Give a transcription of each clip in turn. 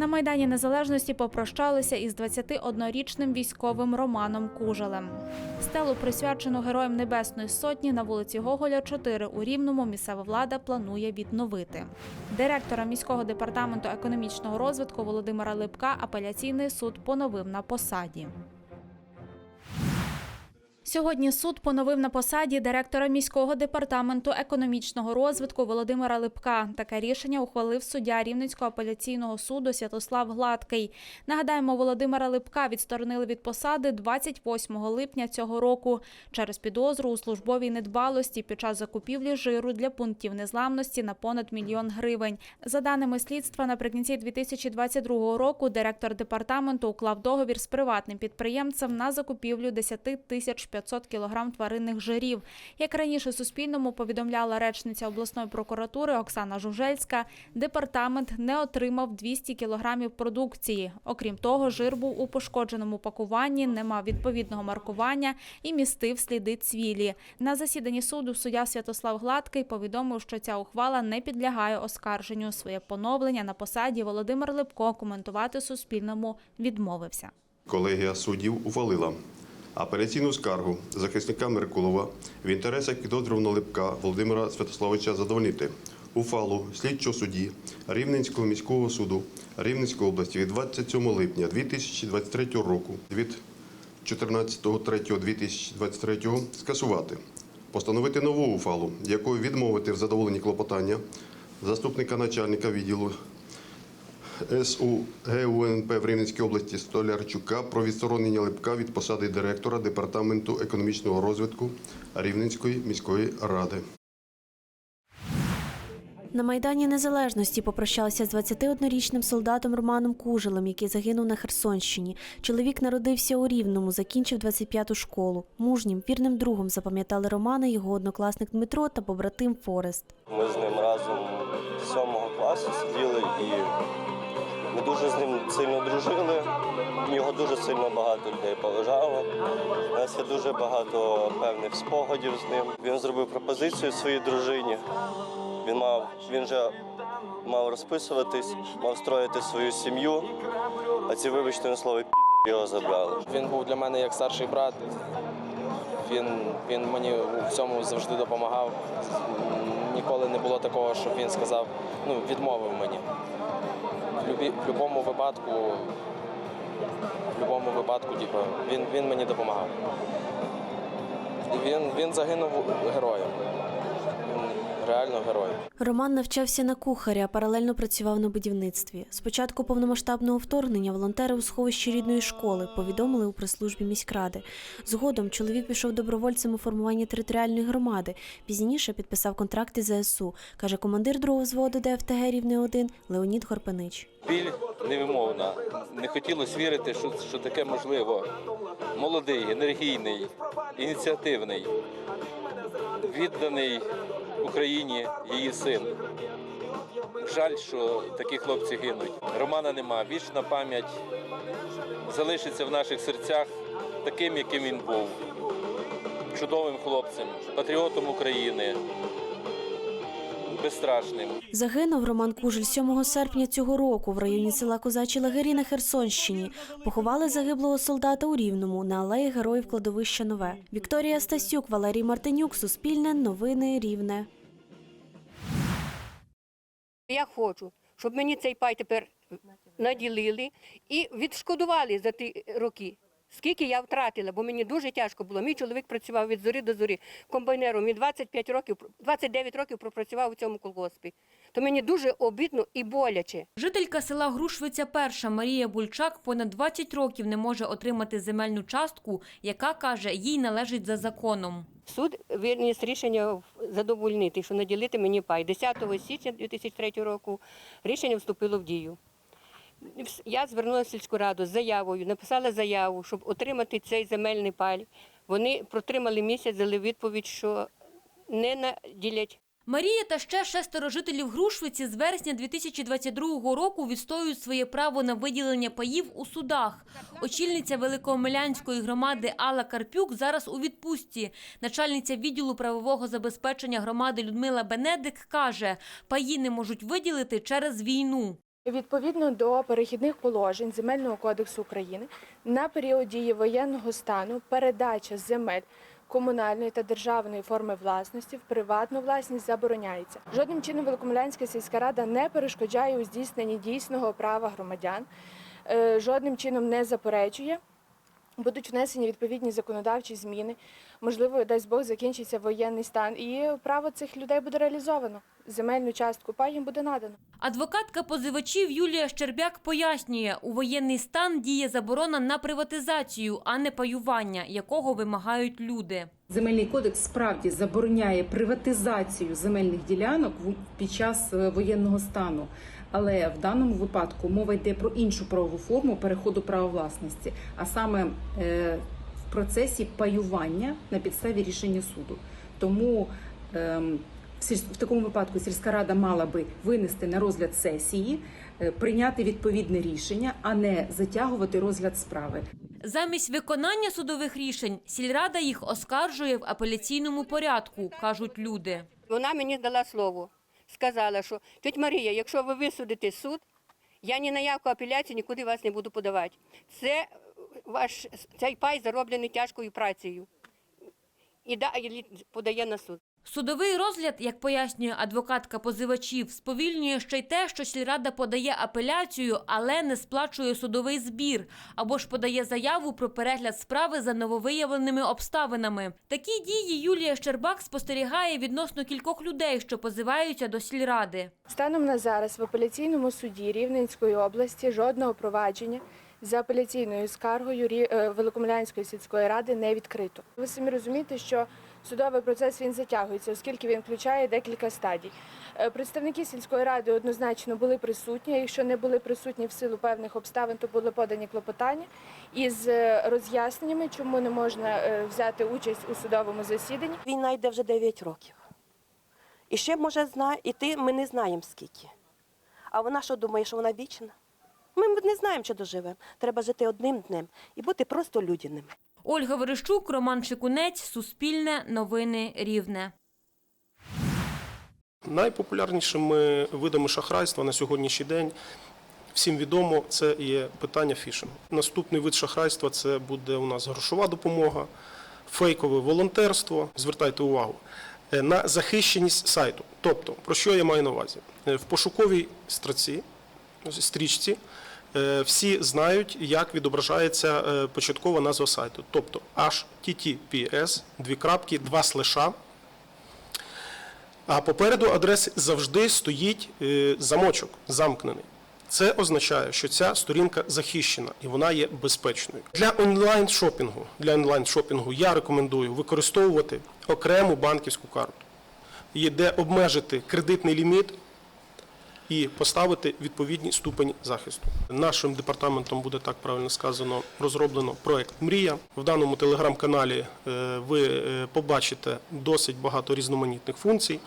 На Майдані Незалежності попрощалися із 21-річним військовим Романом Кужелем. Стелу, присвячену Героям Небесної Сотні на вулиці Гоголя, 4 у Рівному, місцева влада планує відновити. Директора міського департаменту економічного розвитку Володимира Липка апеляційний суд поновив на посаді. Сьогодні суд поновив на посаді директора міського департаменту економічного розвитку Володимира Липка. Таке рішення ухвалив суддя Рівненського апеляційного суду Святослав Гладкий. Нагадаємо, Володимира Липка відсторонили від посади 28 липня цього року через підозру у службовій недбалості під час закупівлі жиру для пунктів незламності на понад мільйон гривень. За даними слідства, наприкінці 2022 року директор департаменту уклав договір з приватним підприємцем на закупівлю 10 тисяч 500 кілограм тваринних жирів. Як раніше Суспільному повідомляла речниця обласної прокуратури Оксана Жужельська, департамент не отримав 200 кілограмів продукції. Окрім того, жир був у пошкодженому пакуванні, не мав відповідного маркування і містив сліди цвілі. На засіданні суду суддя Святослав Гладкий повідомив, що ця ухвала не підлягає оскарженню. Своє поновлення на посаді Володимир Липко коментувати Суспільному відмовився. Колегія суддів ухвалила апеляційну скаргу захисника Меркулова в інтересах підозрюваного Липка Володимира Святославовича задовольнити. Ухвалу слідчого судді Рівненського міського суду Рівненської області від 27 липня 2023 року від 14.03.2023 скасувати, постановити нову ухвалу, якою відмовити в задоволенні клопотання заступника начальника відділу СУ ГУНП в Рівненській області Столярчука про відсторонення Липка від посади директора Департаменту економічного розвитку Рівненської міської ради. На Майдані Незалежності попрощалися з 21-річним солдатом Романом Кужелем, який загинув на Херсонщині. Чоловік народився у Рівному, закінчив 25-ту школу. Мужнім, вірним другом запам'ятали Романа його однокласник Дмитро та побратим Форест. Ми з ним разом з сьомого класу сиділи і дуже з ним сильно дружили. В нього дуже сильно багато людей поважало. У нас є дуже багато певних спогадів з ним. Він зробив пропозицію своїй дружині. Він мав, він же мав розписуватись, мав строїти свою сім'ю, а ці, вибачте на слово, пі його забрали. Він був для мене як старший брат. Він, він мені у всьому завжди допомагав. Ніколи не було такого, щоб він сказав, ну, відмовив мені. Будь-якому випадку, в будь-якому випадку, типу, він, він мені допомагав. Він, він загинув героєм. Реально герой. Роман навчався на кухаря, паралельно працював на будівництві. Спочатку повномасштабного вторгнення волонтери у сховищі рідної школи повідомили у прес-службі міськради. Згодом чоловік пішов добровольцем у формування територіальної громади. Пізніше підписав контракти ЗСУ, каже командир другого взводу ДФТГ Рівне 1 Леонід Горпанич. Біль невимовна. Не хотілося вірити, що, що таке можливо. Молодий, енергійний, ініціативний, відданий Україні її син. Жаль, що такі хлопці гинуть. Романа нема. Вічна пам'ять залишиться в наших серцях таким, яким він був. Чудовим хлопцем, патріотом України, безстрашним. Загинув Роман Кужель 7 серпня цього року в районі села Козачі Лагері на Херсонщині. Поховали загиблого солдата у Рівному на алеї Героїв кладовища Нове. Вікторія Стасюк, Валерій Мартинюк, Суспільне, Новини Рівне. Я хочу, щоб мені цей пай тепер наділили і відшкодували за ті роки. Скільки я втратила, бо мені дуже тяжко було. Мій чоловік працював від зорі до зорі комбайнером. Він 25 років, 29 років пропрацював у цьому колгоспі. То мені дуже обідно і боляче. Жителька села Грушвиця Перша Марія Бульчак понад 20 років не може отримати земельну частку, яка, каже, їй належить за законом. Суд виніс рішення задовольнити, що наділити мені пай. 10 січня 2003 року рішення вступило в дію. Я звернулася в сільську раду з заявою, написала заяву, щоб отримати цей земельний пай. Вони протримали місяць, дали відповідь, що не наділять Марія та ще шестеро жителів Грушвиці з вересня 2022 року відстоюють своє право на виділення паїв у судах. Очільниця Великоомелянської громади Алла Карпюк зараз у відпустці. Начальниця відділу правового забезпечення громади Людмила Бенедик каже, паї не можуть виділити через війну. Відповідно до перехідних положень Земельного кодексу України на період дії воєнного стану передача земель комунальної та державної форми власності в приватну власність забороняється. Жодним чином Великомолянська сільська рада не перешкоджає у здійсненні дійсного права громадян, е, жодним чином не заперечує. Будуть внесені відповідні законодавчі зміни. Можливо, дасть Бог закінчиться воєнний стан, і право цих людей буде реалізовано. Земельну частку пай їм буде надано. Адвокатка позивачів Юлія Щербяк пояснює, у воєнний стан діє заборона на приватизацію, а не паювання, якого вимагають люди. Земельний кодекс справді забороняє приватизацію земельних ділянок в- під час е, воєнного стану. Але в даному випадку мова йде про іншу правову форму переходу права власності, а саме е, в процесі паювання на підставі рішення суду. Тому ем, в такому випадку сільська рада мала би винести на розгляд сесії, е, прийняти відповідне рішення, а не затягувати розгляд справи. Замість виконання судових рішень сільрада їх оскаржує в апеляційному порядку, кажуть люди. Вона мені дала слово. Сказала, що тьоть Марія, якщо ви висудите суд, я ні на яку апеляцію нікуди вас не буду подавати. Це е, ваш цей пай зароблений тяжкою працею. І да, і подає на суд. Судовий розгляд, як пояснює адвокатка позивачів, сповільнює ще й те, що сільрада подає апеляцію, але не сплачує судовий збір, або ж подає заяву про перегляд справи за нововиявленими обставинами. Такі дії Юлія Щербак спостерігає відносно кількох людей, що позиваються до сільради. Станом на зараз в апеляційному суді Рівненської області жодного провадження за апеляційною скаргою е, Великомлянської сільської ради не відкрито. Ви самі розумієте, що судовий процес він затягується, оскільки він включає декілька стадій. Е, Представники сільської ради однозначно були присутні. Якщо не були присутні в силу певних обставин, то були подані клопотання із е, роз'ясненнями, чому не можна е, взяти участь у судовому засіданні. Війна йде вже 9 років. І ще може зна... іти, ми не знаємо скільки. А вона що думає, що вона вічна? Ми не знаємо, чи доживемо. Треба жити одним днем і бути просто людяними. Ольга Верещук, Роман Шикунець, Суспільне, Новини Рівне. Найпопулярнішими видами шахрайства на сьогоднішній день всім відомо це є питання фішингу. Наступний вид шахрайства це буде у нас грошова допомога, фейкове волонтерство. Звертайте увагу е, на захищеність сайту. Тобто, про що я маю на увазі? Е, В пошуковій строці, стрічці е, всі знають, як відображається е, початкова назва сайту. Тобто HTTPS, дві крапки, два слеша. А попереду адреси завжди стоїть е, замочок, замкнений. Це означає, що ця сторінка захищена і вона є безпечною. Для онлайн-шопінгу, для онлайн-шопінгу я рекомендую використовувати окрему банківську карту, де обмежити кредитний ліміт і поставити відповідні ступені захисту. Нашим департаментом буде так правильно сказано розроблено проект Мрія. В даному телеграм-каналі е, ви е, побачите досить багато різноманітних функцій.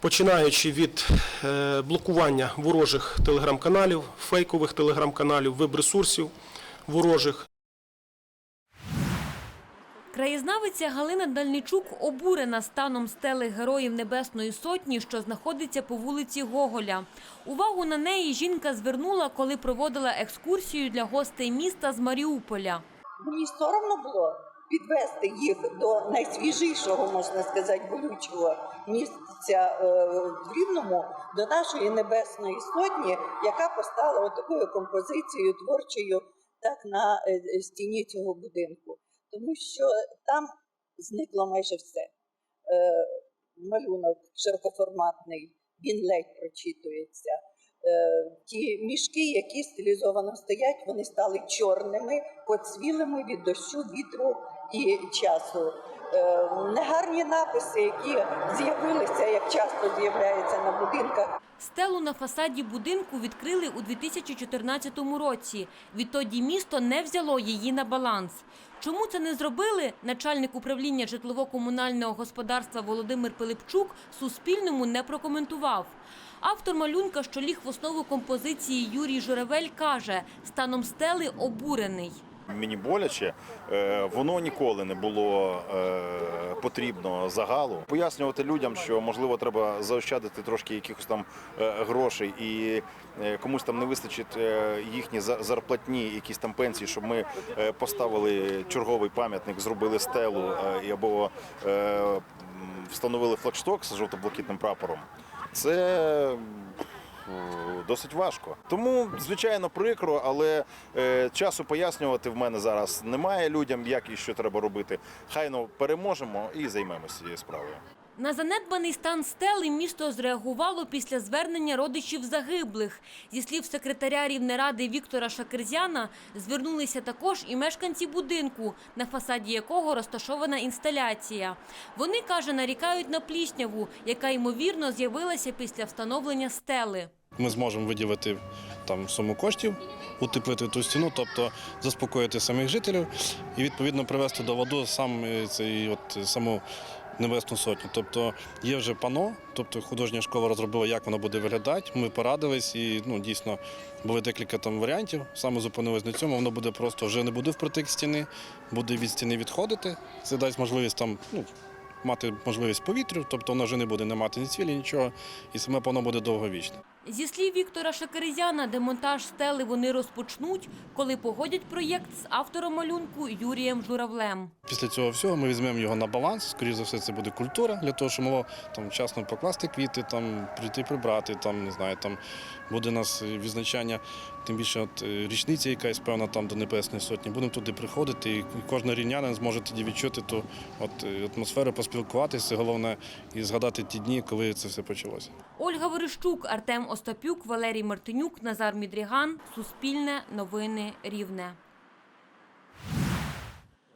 Починаючи від е, блокування ворожих телеграм-каналів, фейкових телеграм-каналів, веб-ресурсів ворожих, Краєзнавиця Галина Дальничук обурена станом стели Героїв Небесної Сотні, що знаходиться по вулиці Гоголя. Увагу на неї жінка звернула, коли проводила екскурсію для гостей міста з Маріуполя. Мені соромно було підвести їх до найсвіжішого, можна сказати, болючого місця е, в Рівному, до нашої небесної сотні, яка постала от такою композицією творчою так на е, стіні цього будинку. Тому що там зникло майже все. Е, Малюнок широкоформатний, він ледь прочитується. Е, Ті мішки, які стилізовано стоять, вони стали чорними, поцвілими від дощу, вітру і часу. Е, Негарні написи, які з'явилися, як часто з'являються на будинках. Стелу на фасаді будинку відкрили у 2014 році. Відтоді місто не взяло її на баланс. Чому це не зробили, начальник управління житлово-комунального господарства Володимир Пилипчук Суспільному не прокоментував. Автор малюнка, що ліг в основу композиції Юрій Журавель, каже, станом стели обурений. Мені боляче, Е, воно ніколи не було е, потрібно загалу. Пояснювати людям, що можливо треба заощадити трошки якихось там е, грошей, і комусь там не вистачить їхні за- зарплатні, якісь там пенсії, щоб ми поставили черговий пам'ятник, зробили стелу або встановили флагшток з жовто-блакитним прапором. Це Досить важко. Тому, звичайно, прикро, але е, часу пояснювати в мене зараз немає людям, як і що треба робити. Хай ну переможемо і займемося цією справою. На занедбаний стан стели місто зреагувало після звернення родичів загиблих. Зі слів секретаря Рівнеради Віктора Шакерзяна, звернулися також і мешканці будинку, на фасаді якого розташована інсталяція. Вони, каже, нарікають на плісняву, яка ймовірно з'явилася після встановлення стели. Ми зможемо виділити там суму коштів, утеплити ту стіну, тобто заспокоїти самих жителів і відповідно привести до ладу сам е, цей от саму небесну сотню. Тобто є вже пано, тобто художня школа розробила, як воно буде виглядати. Ми порадились і ну дійсно були декілька там варіантів. Саме зупинились на цьому. Воно буде просто вже не буде впритик стіни, буде від стіни відходити. Це дасть можливість там ну. Мати можливість повітрю, тобто воно вже не буде не мати ні цвілі, нічого, і саме пано буде довговічне. Зі слів Віктора Шакерезяна, демонтаж стели вони розпочнуть, коли погодять проєкт з автором малюнку Юрієм Журавлем. Після цього всього ми візьмемо його на баланс. Скоріше за все, це буде культура для того, щоб могло там вчасно покласти квіти, там прийти прибрати. Там не знаю, там буде у нас відзначання, тим більше от е, річниця якась певна там до Небесної Сотні. Будемо туди приходити, і кожен рівнянин зможе тоді відчути ту от е, атмосферу, поспілкуватися. Головне і згадати ті дні, коли це все почалося. Ольга Верещук, Артем Остапюк, Валерій Мартинюк, Назар Мідріган. Суспільне новини Рівне.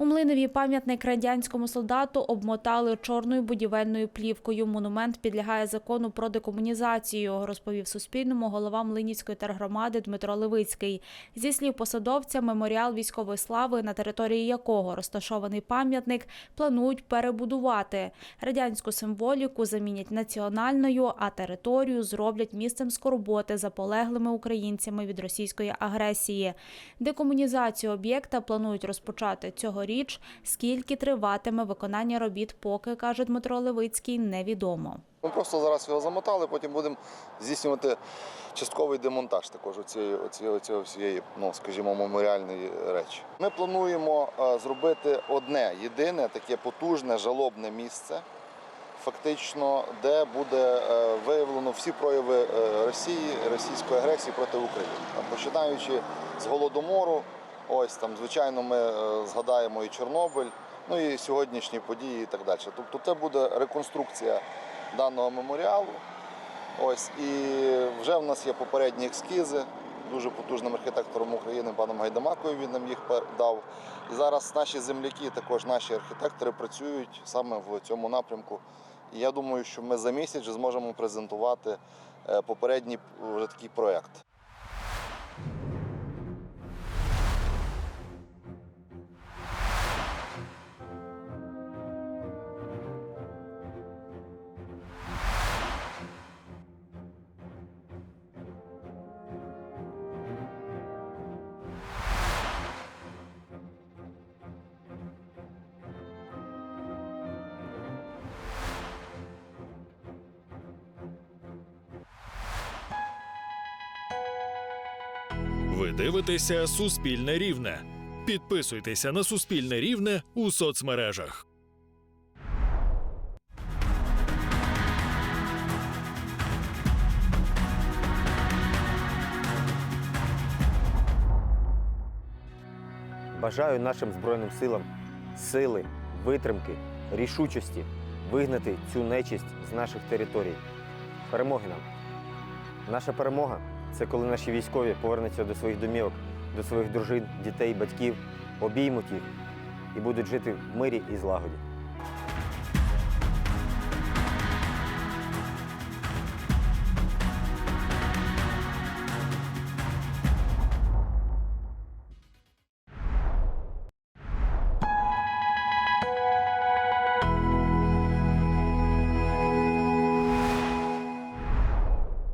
У Млинові пам'ятник радянському солдату обмотали чорною будівельною плівкою. Монумент підлягає закону про декомунізацію, розповів Суспільному голова Млинівської тергромади Дмитро Левицький. Зі слів посадовця, меморіал військової слави, на території якого розташований пам'ятник, планують перебудувати. Радянську символіку замінять національною, а територію зроблять місцем скорботи за полеглими українцями від російської агресії. Декомунізацію об'єкта планують розпочати цьогоріч. Скільки триватиме виконання робіт, поки каже Дмитро Левицький, невідомо. Ми просто зараз його замотали, потім будемо здійснювати частковий демонтаж також оцієї всієї, ну скажімо, меморіальної речі. Ми плануємо е, зробити одне єдине таке потужне жалобне місце, фактично, де буде е, виявлено всі прояви е, Росії, російської агресії проти України. Починаючи з голодомору, ось там, звичайно, ми е, згадаємо і Чорнобиль, ну і сьогоднішні події і так далі. Тобто це буде реконструкція даного меморіалу. Ось і вже в нас є попередні ескізи. Дуже потужним архітектором України, паном Гайдамакою, він нам їх дав. І зараз наші земляки, також наші архітектори працюють саме в цьому напрямку. І я думаю, що ми за місяць зможемо презентувати е, попередній вже такий проєкт. Ви дивитеся Суспільне Рівне. Підписуйтеся на Суспільне Рівне у соцмережах. Бажаю нашим Збройним силам сили, витримки, рішучості вигнати цю нечисть з наших територій. Перемоги нам! Наша перемога це коли наші військові повернуться до своїх домівок, до своїх дружин, дітей, батьків, обіймуть їх і будуть жити в мирі і злагоді.